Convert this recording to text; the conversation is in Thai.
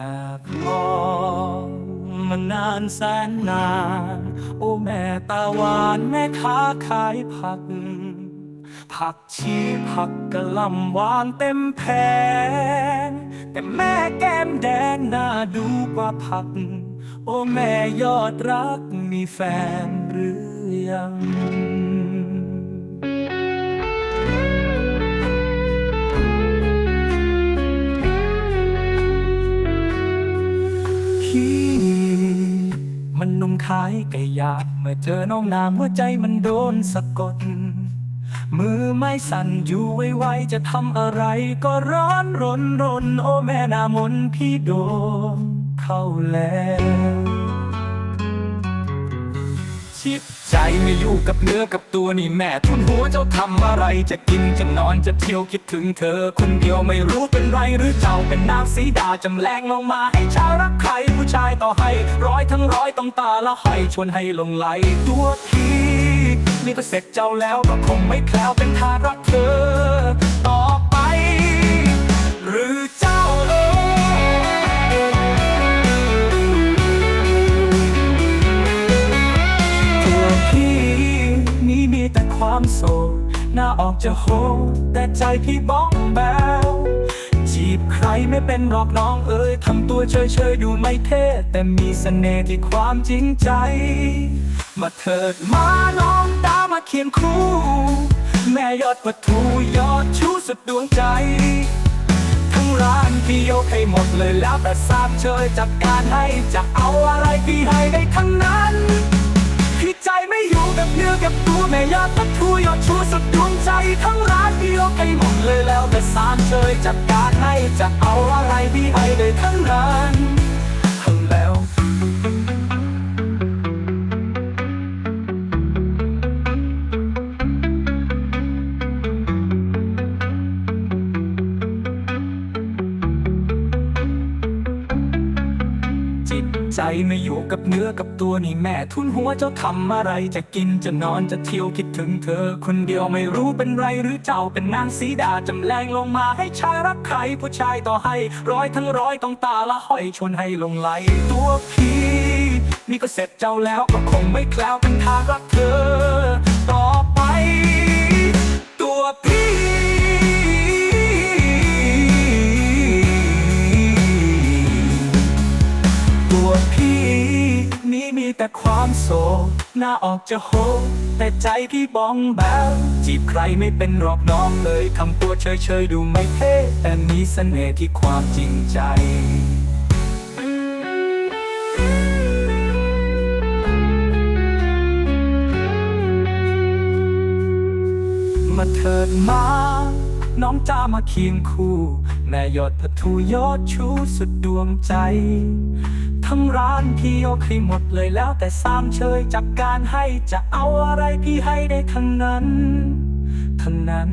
แอบมองมานานแสนนาน โอ้แม่ตาหวานแม่ค้าขายผัก ผักชีผักกะหล่ำหวานเต็มแผงแต่แม่แก้มแดงน่าดูกว่าผัก โอ้แม่ยอดรักมีแฟนหรือยังายไก่ย่ากเมื่อเธอน้องนางหัวใจมันโดนสะกด มือไม่สั่นอยู่ไวๆจะทำอะไรก็ร้อนรนรน โอ้แม่นามนพี่โดนเข้าแล้ว ชิด ใจไม่อยู่กับเนื้อกับตัวนี่แม่ทุนหัวเจ้าทำอะไร จะกินจะนอนจะเที่ยวคิดถึงเธอ คนเดียวไม่รู้เป็นไรหรือเจ้าเป็นนางสีดาจำแรงลงมาให้ชารักใครผู้ชายต่อให้ ร้อยทั้งร้อยต้องตาละให้ชวนให้ลงไหลตัวพี่นี่ก็เสร็จเจ้าแล้วก็คงไม่แคล้วเป็นทาสรักเธอ หน้าออกจะโหแต่ใจพี่บ้องแบวจีบใครไม่เป็นหรอกน้องเอ๋ยทำตัวเฉยๆดูไม่เท่แต่มีเสน่ห์ที่ความจริงใจ มาเถิดมาน้องตามมาเคียงคู่ แม่ยอดประทูยอดชูสุดดวงใจ ทั้งร้านพี่ยกให้หมดเลยแล้วแต่ทราบเชยจัดการให้จะเอาอะไรพี่ให้ได้ทั้งนั้นพี่ใจไม่อยู่กับเนื้อกับตัวแม่ยอดตัดทูยอดชูสุดดวง ทั้งร้านพี่ยกให้หมดเลยแล้วแต่สารเชยจัดการให้จะเอาอะไรพี่ให้ได้ทั้งนั้น ใจไม่อยู่กับเนื้อกับตัวนี่แม่ทุนหัวเจ้าทำอะไรจะกินจะนอนจะเที่ยวคิดถึงเธอ คนเดียวไม่รู้เป็นไรหรือเจ้าเป็นนางสีดาจำแรงลงมาให้ชายรักใครผู้ชายต่อให้ ร้อยทั้งร้อยต้องตาละห้อยชวนให้ลงไหลตัวพี่นี่ก็เสร็จเจ้าแล้วก็คงไม่แคล้วเป็นทางรักเธอ มีแต่ความโศกหน้าออกจะโหแต่ใจพี่บ้องแบวจีบใครไม่เป็นหรอกน้องเลยทำตัวเฉยๆดูไม่เท่แต่มีเสน่ห์ที่ความจริงใจมาเถิดมา น้องจ้ามาเคียงคู่ แม่ยอดพัทูยอดชูสุดดวงใจ ทั้งร้านพี่ยกให้หมดเลยแล้วแต่สามเชยจัดการให้จะเอาอะไรพี่ให้ได้ทั้งนั้น ทั้งนั้น